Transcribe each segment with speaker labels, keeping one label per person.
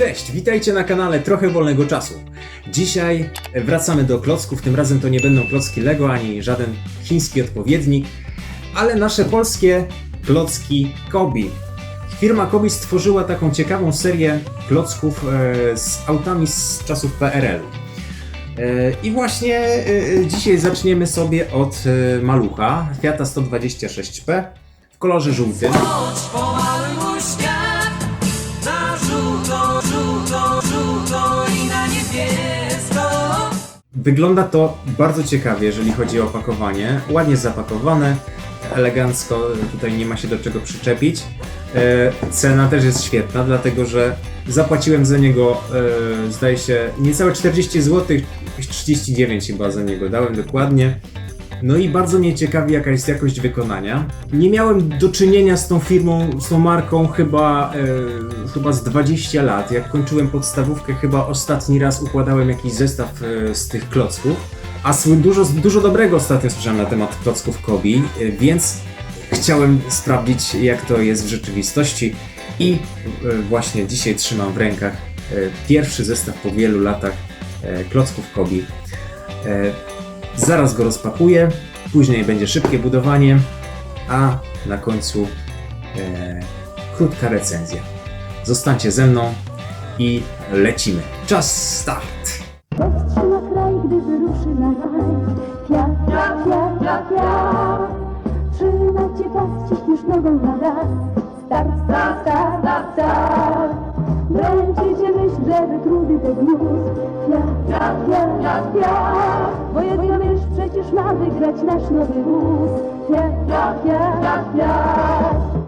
Speaker 1: Cześć, witajcie na kanale Trochę Wolnego Czasu. Dzisiaj wracamy do klocków, tym razem to nie będą klocki Lego ani żaden chiński odpowiednik, ale nasze polskie klocki Kobi. Firma Kobi stworzyła taką ciekawą serię klocków e, z autami z czasów PRL. E, I właśnie e, dzisiaj zaczniemy sobie od malucha Fiata 126P w kolorze żółtym. Wygląda to bardzo ciekawie, jeżeli chodzi o opakowanie. Ładnie zapakowane, elegancko, tutaj nie ma się do czego przyczepić. E, cena też jest świetna, dlatego że zapłaciłem za niego, e, zdaje się, niecałe 40 zł, jakieś 39 chyba za niego dałem dokładnie. No i bardzo mnie ciekawi jaka jest jakość wykonania. Nie miałem do czynienia z tą firmą, z tą marką chyba, e, chyba z 20 lat. Jak kończyłem podstawówkę, chyba ostatni raz układałem jakiś zestaw e, z tych klocków. A dużo, dużo dobrego ostatnio słyszałem na temat klocków Kobi, e, więc chciałem sprawdzić jak to jest w rzeczywistości i e, właśnie dzisiaj trzymam w rękach e, pierwszy zestaw po wielu latach klocków Kobi. Zaraz go rozpakuję, później będzie szybkie budowanie, a na końcu e, krótka recenzja. Zostańcie ze mną i lecimy. Czas start!
Speaker 2: Patrzy na kraj, gdy wyruszy na raj. Fiat, fiat, fiat, fiat, fiat. Trzyma cię pas, ciśniesz nogą na gaz. Start, start, start, start, start. Dręczy myśl, żeby trudy te gnóz. Fiat, fiat, fiat, fiat, fiat. Bo jedno wiesz, przecież ma wygrać nasz nowy wóz. Fiat, fiat, fiat, fiat,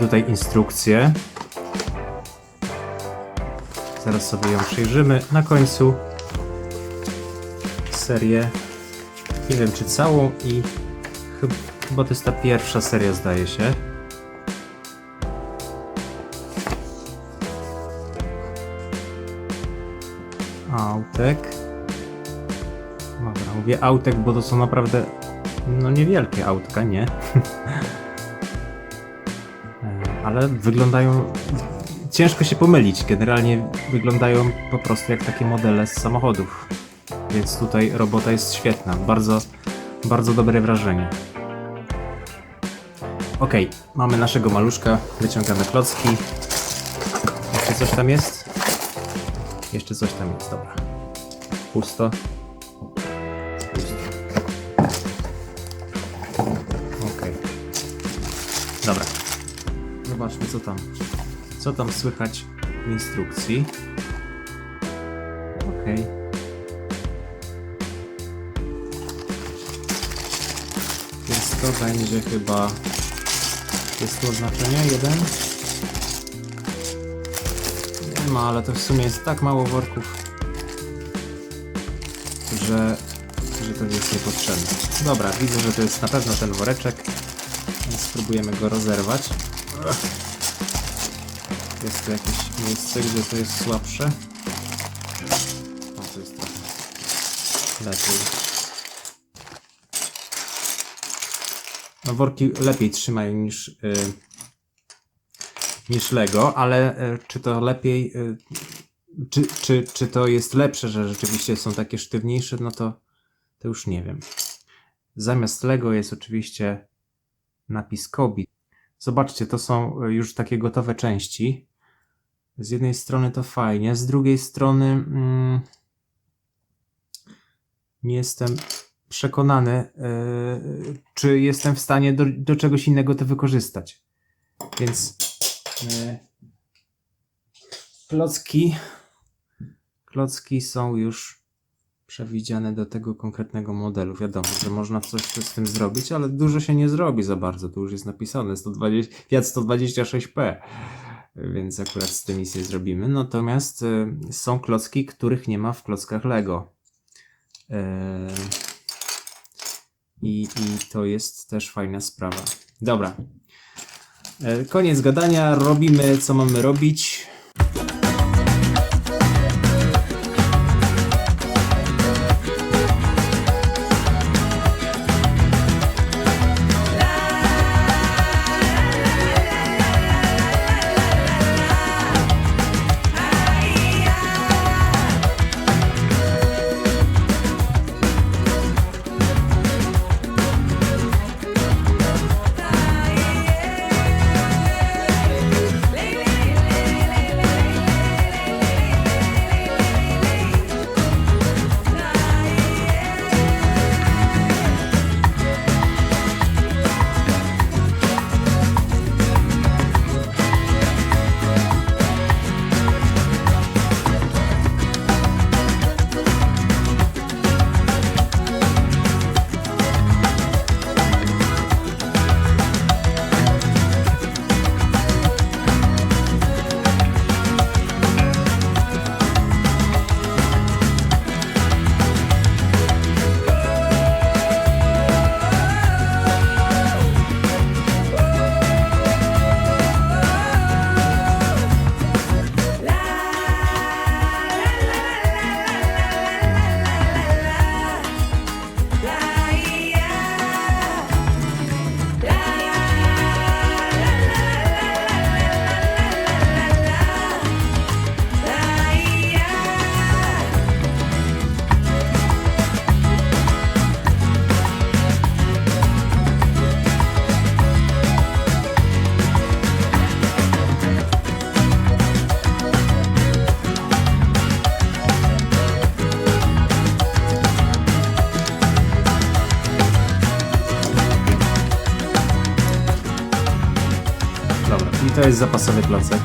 Speaker 1: tutaj instrukcję. Zaraz sobie ją przyjrzymy. Na końcu serię. Nie wiem czy całą i chyb- chyba to jest ta pierwsza seria zdaje się. Autek. Dobra, mówię autek, bo to są naprawdę no niewielkie autka, nie? Ale wyglądają. Ciężko się pomylić. Generalnie wyglądają po prostu jak takie modele z samochodów. Więc tutaj robota jest świetna. Bardzo, bardzo dobre wrażenie. Ok, mamy naszego maluszka. Wyciągamy klocki. Jeszcze coś tam jest? Jeszcze coś tam jest, dobra. Pusto. Pusto. Okej. Dobra. Zobaczmy co tam. Co tam słychać w instrukcji. Okej. Więc to będzie chyba. Jest tu oznaczenie? Jeden? Nie ma, ale to w sumie jest tak mało worków, że, że to jest niepotrzebne. Dobra, widzę, że to jest na pewno ten woreczek, więc spróbujemy go rozerwać. Jest tu jakieś miejsce, gdzie to jest słabsze. O, to jest trochę lepiej. No worki lepiej trzymają niż, y, niż Lego, ale y, czy to lepiej, y, czy, czy, czy to jest lepsze, że rzeczywiście są takie sztywniejsze, no to, to już nie wiem. Zamiast Lego jest oczywiście napis Kobi. Zobaczcie, to są y, już takie gotowe części. Z jednej strony to fajnie, z drugiej strony mm, nie jestem przekonany, yy, czy jestem w stanie do, do czegoś innego to wykorzystać. Więc yy, klocki, klocki są już przewidziane do tego konkretnego modelu. Wiadomo, że można coś z tym zrobić, ale dużo się nie zrobi za bardzo. Tu już jest napisane 120, Fiat 126P, więc akurat z tym nic zrobimy. Natomiast y, są klocki, których nie ma w klockach Lego. Yy, I, to jest też fajna sprawa. Dobra. E, Koniec gadania, robimy co mamy robić. To jest zapasowy klocek.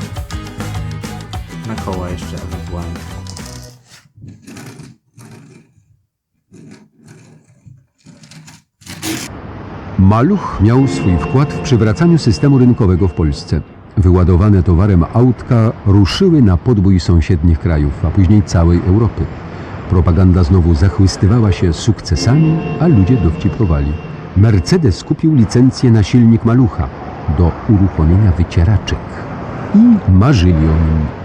Speaker 1: Na koła jeszcze ewentualnie.
Speaker 3: Maluch miał swój wkład w przywracaniu systemu rynkowego w Polsce. Wyładowane towarem autka ruszyły na podbój sąsiednich krajów, a później całej Europy. Propaganda znowu zachwystywała się sukcesami, a ludzie dowcipowali. Mercedes kupił licencję na silnik Malucha do uruchomienia wycieraczek i marzyli o nim.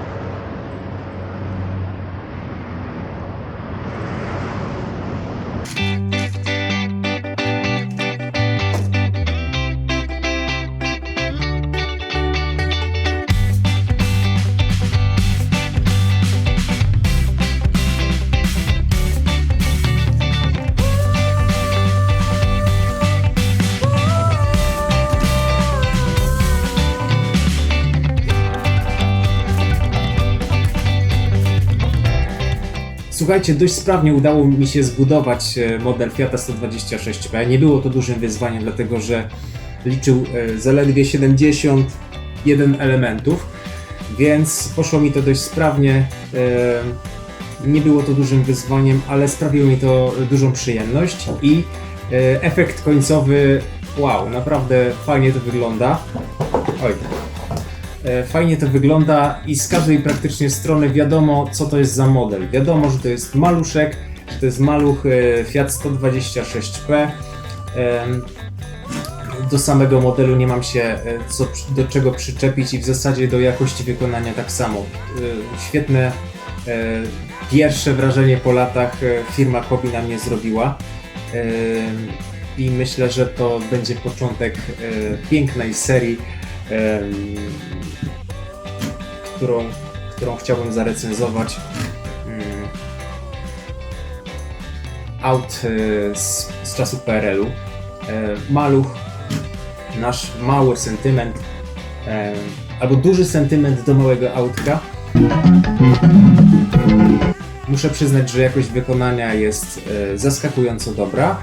Speaker 1: Słuchajcie, dość sprawnie udało mi się zbudować e, model Fiata 126P. Nie było to dużym wyzwaniem, dlatego że liczył e, zaledwie 71 elementów, więc poszło mi to dość sprawnie. E, Nie było to dużym wyzwaniem, ale sprawiło mi to dużą przyjemność i efekt końcowy, wow, naprawdę fajnie to wygląda. Oj, Fajnie to wygląda i z każdej praktycznie strony wiadomo, co to jest za model. Wiadomo, że to jest maluszek, że to jest maluch e, Fiat 126P. Em, Do samego modelu nie mam się e, co, do czego przyczepić i w zasadzie do jakości wykonania tak samo. E, Świetne e, pierwsze wrażenie po latach e, firma Kobi na mnie zrobiła. I myślę, że to będzie początek e, pięknej serii którą, którą chciałbym zarecenzować. Mm. Aut e, z, z czasu PRL-u. E, Maluch, nasz mały sentyment, albo duży sentyment do małego autka. Muszę przyznać, że jakość wykonania jest e, zaskakująco dobra.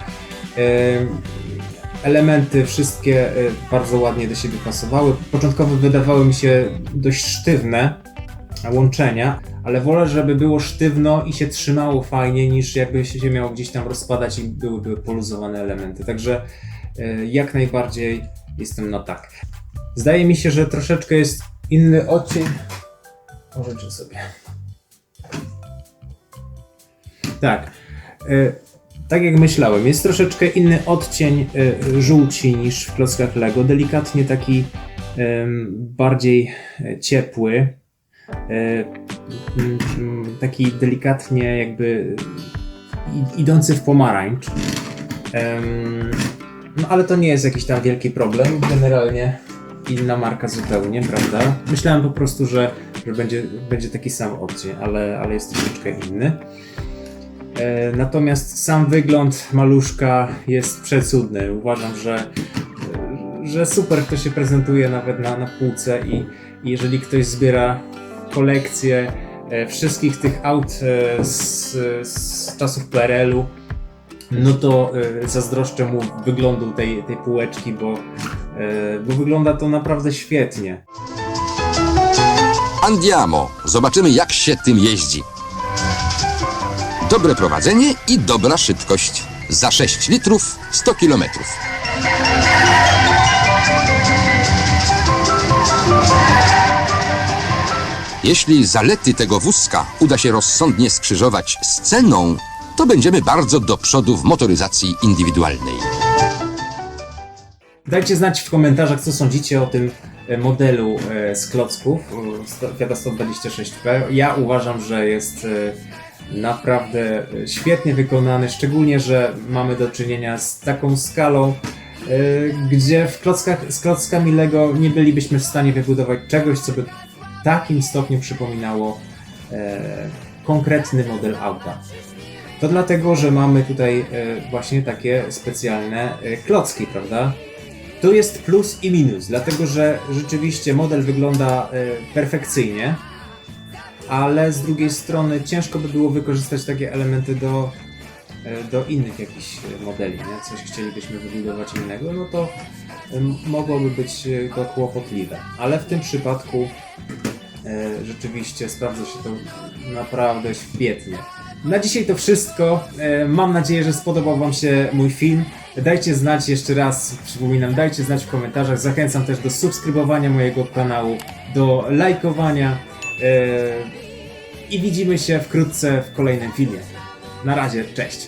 Speaker 1: E, elementy wszystkie e, bardzo ładnie do siebie pasowały. Początkowo wydawały mi się dość sztywne łączenia, ale wolę, żeby było sztywno i się trzymało fajnie, niż jakby się miało gdzieś tam rozpadać i byłyby poluzowane elementy. Także e, jak najbardziej jestem na tak. Zdaje mi się, że troszeczkę jest inny odcień. Pożyczę sobie. Tak. Tak jak myślałem, jest troszeczkę inny odcień e, żółci niż w klockach Lego. Delikatnie taki bardziej e, ciepły. E, mm, mm, taki delikatnie jakby idący w pomarańcz. No ale to nie jest jakiś tam wielki problem. Generalnie inna marka zupełnie, prawda? Myślałem po prostu, że, że będzie, będzie taki sam odcień, ale, ale jest troszeczkę inny. E, Natomiast sam wygląd maluszka jest przecudny. Uważam, że, że super to się prezentuje nawet na, na półce i, jeżeli ktoś zbiera kolekcję e, wszystkich tych aut e, z, z czasów PRL-u, no to zazdroszczę mu wyglądu tej, tej półeczki, bo, bo wygląda to naprawdę świetnie.
Speaker 4: Andiamo. Zobaczymy, jak się tym jeździ. Dobre prowadzenie i dobra szybkość. Za 6 litrów 100 kilometrów. Jeśli zalety tego wózka uda się rozsądnie skrzyżować z ceną, to będziemy bardzo do przodu w motoryzacji indywidualnej.
Speaker 1: Dajcie znać w komentarzach, co sądzicie o tym e, modelu e, z klocków sto- Fiata 126P. Ja uważam, że jest e, naprawdę e, świetnie wykonany, szczególnie, że mamy do czynienia z taką skalą, e, gdzie w klockach, z klockami Lego nie bylibyśmy w stanie wybudować czegoś, co by w takim stopniu przypominało e, konkretny model auta. To dlatego, że mamy tutaj właśnie takie specjalne klocki, prawda? Tu jest plus i minus, dlatego że rzeczywiście model wygląda perfekcyjnie, ale z drugiej strony ciężko by było wykorzystać takie elementy do, e, do innych jakichś e, modeli, nie? Coś chcielibyśmy wybudować innego, no to mogłoby być e, to kłopotliwe. Ale w tym przypadku rzeczywiście sprawdza się to naprawdę świetnie. Na dzisiaj to wszystko. Mam nadzieję, że spodobał Wam się mój film. Dajcie znać jeszcze raz, przypominam, dajcie znać w komentarzach. Zachęcam też do subskrybowania mojego kanału, do lajkowania i widzimy się wkrótce w kolejnym filmie. Na razie, cześć!